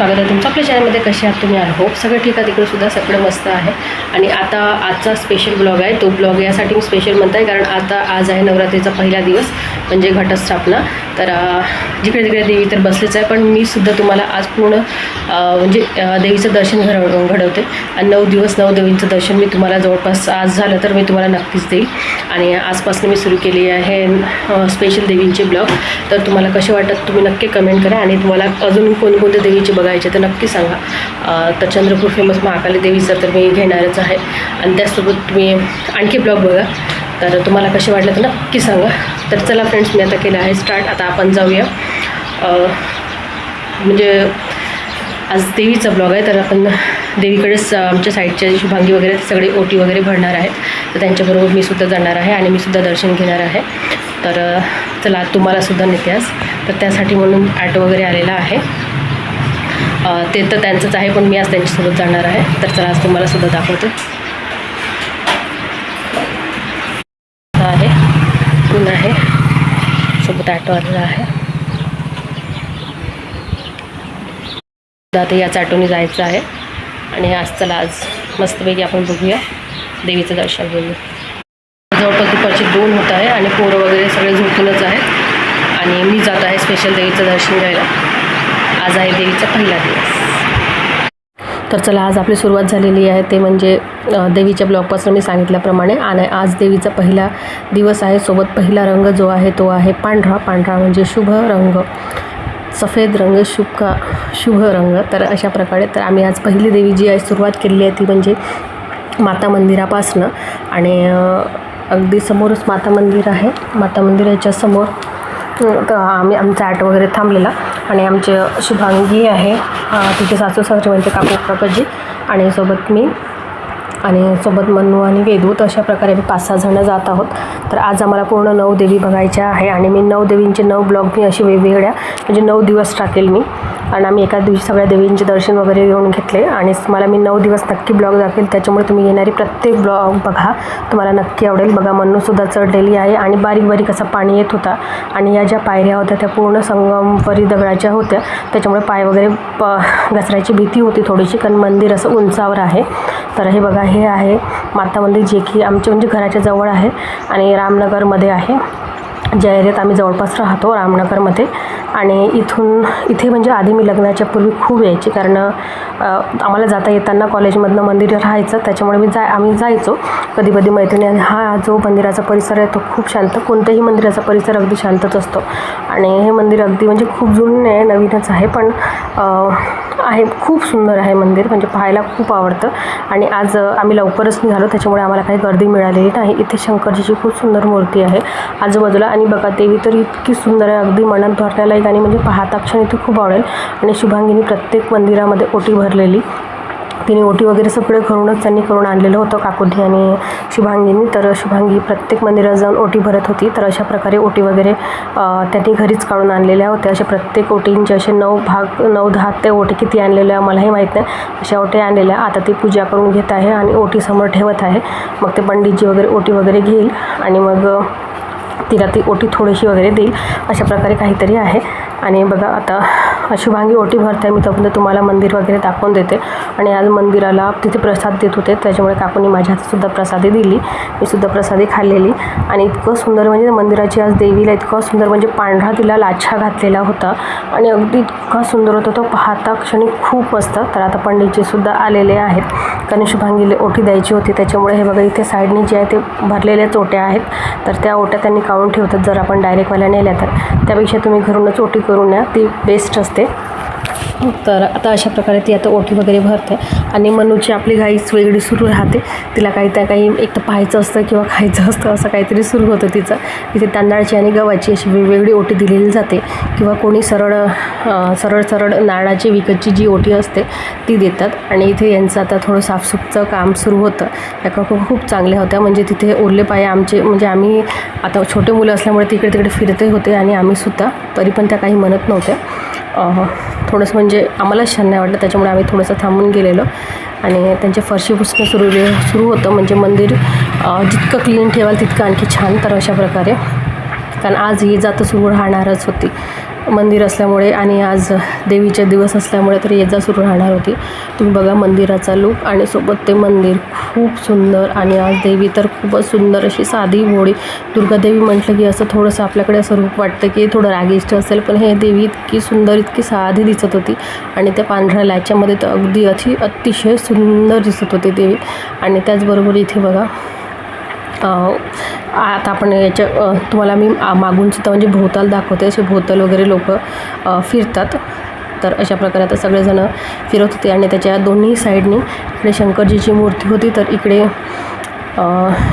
स्वागत आहे तुमचं आपल्या चॅनलमध्ये कसे आहात तुम्ही? आय होप सगळं ठीक आहे. तिकडंसुद्धा सगळं मस्त आहे. आणि आता आजचा स्पेशल ब्लॉग आहे. तो ब्लॉग यासाठी मी स्पेशल म्हणत आहे कारण आता आज आहे नवरात्रीचा पहिला दिवस म्हणजे घटस्थापना. तर जिकडे तिकडे देवी तर बसलीच आहे पण मी सुद्धा तुम्हाला आज पूर्ण म्हणजे देवीचं दर्शन घडव घडवते. आणि नऊ दिवस नऊ देवींचं दर्शन मी तुम्हाला जवळपास आज झालं तर मी तुम्हाला नक्कीच देईल. आणि आजपासून मी सुरू केली आहे स्पेशल देवींचे ब्लॉग तर तुम्हाला कसे वाटत तुम्ही नक्की कमेंट करा आणि तुम्हाला अजून कोणकोणत्या देवीचे बघायचे तर नक्की सांगा. तर चंद्रपूर फेमस महाकाली देवीचा तर मी घेणारच आहे. आणि त्याचसोबत तुम्ही आणखी ब्लॉग बघा. तर तुम्हाला कसे वाटलं तर नक्की सांगा. तर चला फ्रेंड्स मी आता केलं आहे स्टार्ट आता आपण जाऊया. म्हणजे आज देवीचा ब्लॉग आहे तर आपण देवीकडेच आमच्या साईडचे शुभांगी वगैरे ते सगळे ओटी वगैरे भरणार आहेत. तर त्यांच्याबरोबर मी सुद्धा जाणार आहे आणि मी सुद्धा दर्शन घेणार आहे. तर चला तुम्हाला सुद्धा नेते आज. तर त्यासाठी म्हणून ॲटो वगैरे आलेला आहे. ते तर त्यांचंच आहे पण मी आज त्यांच्यासोबत जाणार आहे. तर चला आज तुम्हाला सुद्धा दाखवते. आहे. आहे. सोबत ॲटो आलेला आहे. आता याच ॲटोने जायचं आहे. आणि आज चला आज मस्तपैकी आपण बघूया. देवीचं दर्शन घेऊया. जवळपास दुपारचे दोन होत आहे आणि पोरं वगैरे सगळे झोपूनच आहेत. आणि मी जात आहे स्पेशल देवीचं दर्शन घ्यायला. आज आहे देवीचा पहिला दिवस. तर चला आज आपली सुरुवात झालेली आहे. ते म्हणजे देवीच्या ब्लॉगपासून मी सांगितल्याप्रमाणे. आणि आज देवीचा पहिला दिवस आहे. सोबत पहिला रंग जो आहे तो आहे पांढरा. पांढरा म्हणजे शुभ रंग. सफेद रंग शुभ का शुभ रंग. तर अशा प्रकारे तर आम्ही आज पहिली देवी जी आहे सुरुवात केलेली आहे ती म्हणजे माता मंदिरापासनं. आणि अगदी समोरच माता मंदिर आहे. माता मंदिराच्या समोर तर आम्ही आमचा ॲट वगैरे थांबलेला. आणि आमचे शुभांगी आहे. तिथे सासू सासरे म्हणजे काकू काकाजी. आणि सोबत मी आणि सोबत मनू आणि वेदूत अशा प्रकारे आम्ही पाच सहा जणं जात आहोत. तर आज आम्हाला पूर्ण नऊ देवी बघायच्या आहे आणि मी नऊ देवींचे नऊ ब्लॉग मी असे वेगवेगळ्या म्हणजे नऊ दिवस टाकेल मी. आणि आम्ही एका दिवशी सगळ्या देवींचे दर्शन वगैरे घेऊन घेतले आणि मला मी नऊ दिवस नक्की ब्लॉग दाखवेल. त्याच्यामुळे तुम्ही येणारी प्रत्येक ब्लॉग बघा. तुम्हाला नक्की आवडेल. बघा मन्नूसुद्धा चढलेली आहे आणि बारीक बारीक असं पाणी येत होता. आणि या ज्या पायऱ्या होत्या त्या पूर्ण संगमपरी दगडाच्या होत्या. त्याच्यामुळे पाय वगैरे प घसरायची भीती होती थोडीशी कारण मंदिर असं उंचावर आहे. तर हे बघा हे आहे माता मंदिर जे की आमचे म्हणजे घराच्या जवळ आहे आणि रामनगरमध्ये आहे. ज्या एरियात आम्ही जवळपास राहतो रामनगरमध्ये. आणि इथून इथे म्हणजे आधी मी लग्नाच्या पूर्वी खूप यायची कारण आम्हाला जाता येताना कॉलेजमधनं मंदिर राहायचं त्याच्यामुळे मी जाय आम्ही जायचो कधी कधी मैत्रिणी आणि हा जो मंदिराचा परिसर आहे तो खूप शांत कोणत्याही मंदिराचा परिसर अगदी शांतच असतो. आणि हे मंदिर अगदी म्हणजे खूप जुनं आहे नवीनच आहे पण आहे खूप सुंदर आहे मंदिर म्हणजे पाहायला खूप आवडतं. आणि आज आम्ही लवकरच निघालो त्याच्यामुळे आम्हाला काही गर्दी मिळालेली नाही. इथे शंकरजीची खूप सुंदर मूर्ती आहे आजूबाजूला. आणि बघा देवी तर इतकी सुंदर आहे अगदी मनात भरण्यालाही आणि म्हणजे पाहता क्षणी ती खूप आवडेल. आणि शुभांगीनी प्रत्येक मंदिरामध्ये ओटी भरलेली. तिने ओटी वगैरे सगळे करूनच त्यांनी करून आणलेलं होतं काकुधी आणि शुभांगीनी. तर शुभांगी प्रत्येक मंदिरात जाऊन ओटी भरत होती. तर अशा प्रकारे ओटी वगैरे त्यांनी घरीच काढून आणलेल्या होत्या. असे प्रत्येक ओटींचे असे नऊ भाग नऊ दहा ते ओटी किती आणलेल्या मलाही माहीत नाही. अशा ओटी आणलेल्या. आता ती पूजा करून घेत आहे आणि ओटीसमोर ठेवत आहे. मग ते पंडितजी वगैरे ओटी वगैरे घेईल. आणि मग तिला ती ओटी थोडीशी वगैरे देईल. अशा प्रकारे काहीतरी आहे. आणि बघा आता शुभांगी ओटी भरते मी तोपर्यंत तुम्हाला मंदिर वगैरे दाखवून देते. आणि आज मंदिराला तिथे प्रसाद देत होते. त्याच्यामुळे काकूनी माझ्या हातसुद्धा प्रसादी दिली. मी सुद्धा प्रसादी खाल्लेली. आणि इतकं सुंदर म्हणजे मंदिराची आज देवीला इतकं सुंदर म्हणजे पांढरा तिला लाछा घातलेला होता. आणि अगदी इतका सुंदर होता. तो पाहता क्षणी खूप मस्त. तर आता पंडितजीसुद्धा आलेले आहेत. कारण शुभांगीला ओटी द्यायची होती. त्याच्यामुळे हे बघा इथे साईडने जे आहे ते भरलेल्याच ओट्या आहेत. तर त्या ओट्या त्यांनी काढून ठेवतात. जर आपण डायरेक्टवाल्या नेल्या तर. त्यापेक्षा तुम्ही घरूनच ओटी करून या. ती बेस्ट असते. तर आता अशा प्रकारे ती आता ओटी वगैरे भरते. आणि मनूची आपली घाईच वेगळी सुरू राहते. तिला काही त्या काही एक तर पाहायचं असतं किंवा खायचं असतं असं काहीतरी सुरू होतं तिचं. तिथे तांदळाची आणि गव्हाची अशी वेगवेगळी ओटी दिलेली जाते. किंवा कोणी सरळ सरळ सरळ नारळाची विकतची जी ओटी असते ती देतात. आणि इथे यांचं आता थोडं साफसूफचं काम सुरू होतं. त्या काकू खूप चांगल्या होत्या. म्हणजे तिथे ओरले पाय आमचे म्हणजे आम्ही आता छोटे मुलं असल्यामुळे तिकडे तिकडे फिरते होते आणि आम्हीसुद्धा तरी पण त्या काही म्हणत नव्हत्या. थोडंसं म्हणजे आम्हाला छान नाही वाटलं त्याच्यामुळे आम्ही थोडंसं थांबून गेलेलो. आणि त्यांचे फरशी पुसणं सुरू सुरू होतं. म्हणजे मंदिर जितकं क्लीन ठेवाल तितकं आणखी छान तर अशा प्रकारे. कारण आज ही जातं सुरू राहणारच होती. मंदिर असल्यामुळे आणि आज देवीचे दिवस असल्यामुळे तर ये जा सुरू राहणार होती. तुम्ही बघा मंदिराचा लूक आणि सोबत ते मंदिर खूप सुंदर आणि आज देवी तर खूपच सुंदर अशी साधी भोळी दुर्गादेवी म्हटलं की असं थोडंसं आपल्याकडे असं रूप वाटतं की थोडं रागिष्ट असेल पण हे देवी इतकी सुंदर इतकी साधी दिसत होती आणि त्या पांढऱ्या लाच्यामध्ये तर अगदी अति अतिशय सुंदर दिसत होती देवी. आणि त्याचबरोबर इथे बघा आता आपण याच्या तुम्हाला मी मागून सुद्धा म्हणजे भोवताल दाखवते. असे भोवताल वगैरे लोक फिरतात. तर अशा प्रकारे आता सगळेजणं फिरत होते आणि त्याच्या दोन्ही साईडनी इकडे शंकरजीची मूर्ती होती. तर इकडे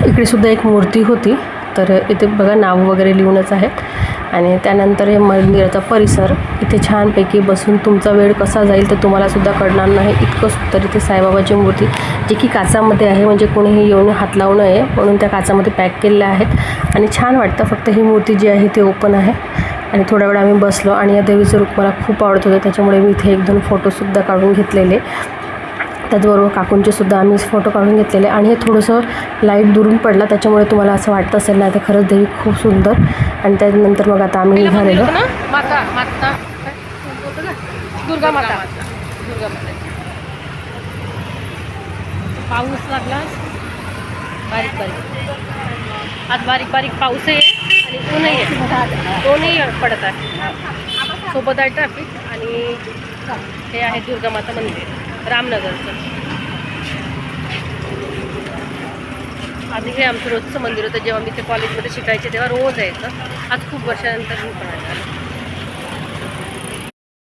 इकडे सुद्धा एक मूर्ती होती. तर इथे बघा नाव वगैरे लिहूनच आहेत. आणि त्यानंतर हे मंदिराचा परिसर इथे छानपैकी बसून तुमचा वेळ कसा जाईल तर तुम्हालासुद्धा कळणार नाही. इतकं सुंदर इथे साईबाबाची मूर्ती जी की काचामध्ये आहे म्हणजे कोणीही येऊन हात लावू नये म्हणून त्या काचामध्ये पॅक केलेल्या आहेत. आणि छान वाटतं फक्त ही मूर्ती जी आहे ती ओपन आहे. आणि थोडा वेळ आम्ही बसलो आणि या देवीचं रूप मला खूप आवडत होतं त्याच्यामुळे मी इथे एक दोन फोटोसुद्धा काढून घेतलेले. त्याचबरोबर काकूंचे सुद्धा आम्ही फोटो काढून घेतलेले आणि हे थोडंसं लाइट दुरून पडला त्याच्यामुळे तुम्हाला असं वाटतं असेल ना ते खरंच देवी खूप सुंदर. आणि त्यानंतर मग आता आम्ही निघालेलो. माता माता. दुर्गा माता. दुर्गा माता. पाऊस लागला. बारीक बारीक. आज बारीक बारीक पाऊस आहे. आणि ऊनही आहे दोन्ही पडत आहे. सोबत आहे ट्रॅफिक आणि हे आहे दुर्गा माता मंदिर. रामनगरचं. आधी हे आमचं रोजचं मंदिर होतं जेव्हा मी ते कॉलेजमध्ये शिकायचे तेव्हा रोज यायचं. आज खूप वर्षानंतर मी पण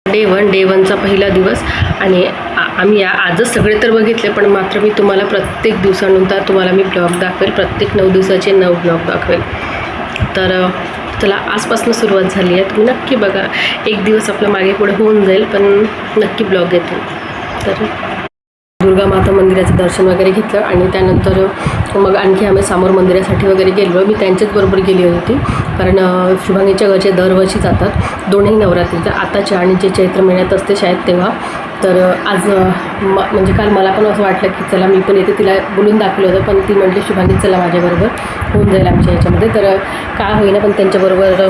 डे वन डे वनचा पहिला दिवस. आणि आम्ही आजच सगळे तर बघितले पण मात्र मी तुम्हाला प्रत्येक दिवसानंतर तुम्हाला मी ब्लॉग दाखवेल. प्रत्येक नऊ दिवसाचे नऊ ब्लॉग दाखवेल. तर त्याला चला आजपासून सुरुवात झाली आहे. तुम्ही नक्की बघा. एक दिवस आपलं मागे पुढे होऊन जाईल पण नक्की ब्लॉग येतील. तर दुर्गा माता मंदिराचं दर्शन वगैरे घेतलं आणि त्यानंतर मग आणखी आम्ही समोर मंदिरासाठी वगैरे गेलो मी त्यांच्याच बरोबर गेली होती. कारण शुभांगीच्या घरचे दरवर्षी जातात. दोन्ही नवरात्रीच्या आताच्या आणि जे चैत्र महिन्यात असते शाळेत तेव्हा. तर आज म म्हणजे काल मला पण असं वाटलं की चला मी पण येते तिला बोलून दाखवलं होतं. पण ती म्हटली शुभांगी चला माझ्याबरोबर. होऊन जाईल आमच्या याच्यामध्ये. तर का होईना पण त्यांच्याबरोबर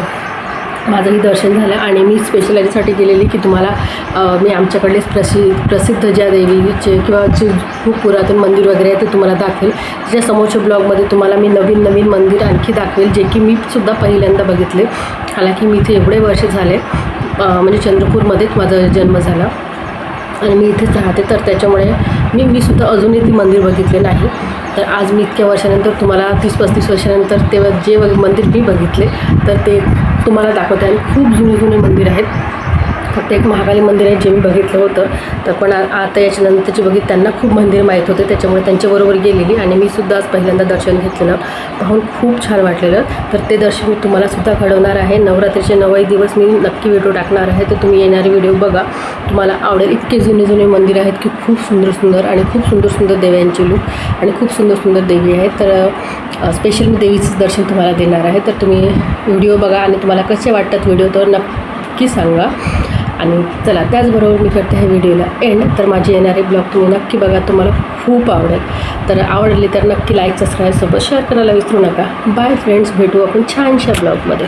माझंही दर्शन झालं आणि मी स्पेशल याच्यासाठी गेलेली की तुम्हाला मी आमच्याकडलेच प्रसि प्रसिद्ध ज्या देवीचे किंवा जे खूप पुरातन मंदिर वगैरे आहे ते तुम्हाला दाखवेल. ज्या समोरच्या ब्लॉगमध्ये तुम्हाला मी नवीन नवीन मंदिर आणखी दाखवेल जे की मी सुद्धा पहिल्यांदा बघितले. हालाकी मी इथे एवढे वर्ष झाले म्हणजे चंद्रपूरमध्येच माझा जन्म झाला. आणि मी इथेच राहते तर त्याच्यामुळे मी मी सुद्धा अजूनही ती मंदिर बघितले नाही. तर आज मी इतक्या वर्षानंतर तुम्हाला तीस पस्तीस वर्षानंतर तेव्हा जे मंदिर मी बघितले तर ते तुम्हाला दाखवते. आणि खूप जुने जुने मंदिर आहेत. फक्त एक महाकाली मंदिर आहे जे मी बघितलं होतं. तर पण आता याच्यानंतरची बघित त्यांना खूप मंदिर माहीत होते. त्याच्यामुळे त्यांच्याबरोबर गेलेली आणि मी सुद्धा आज पहिल्यांदा दर्शन घेतलेलं. पाहून खूप छान वाटलेलं. तर ते दर्शन मी तुम्हाला सुद्धा घडवणार आहे. नवरात्रीचे नवही दिवस मी नक्की व्हिडिओ टाकणार आहे. तर तुम्ही येणारे व्हिडिओ बघा. तुम्हाला आवडेल. इतके जुने जुने मंदिर आहेत की खूप सुंदर सुंदर आणि खूप सुंदर सुंदर देव्यांचे लूक आणि खूप सुंदर सुंदर देवी आहेत. तर स्पेशल मी देवीचं दर्शन तुम्हाला देणार आहे. तर तुम्ही व्हिडिओ बघा आणि तुम्हाला कसे वाटतात व्हिडिओ तर नक्की सांगा. आणि चला त्याचबरोबर मी करते ह्या व्हिडिओला एंड तर माझे येणारे ब्लॉग तुम्ही नक्की बघा. तुम्हाला खूप आवडेल. तर आवडले तर नक्की लाईक सबस्क्राईबसोबत शेअर करायला विसरू नका. बाय फ्रेंड्स भेटू आपण छानशा ब्लॉगमध्ये.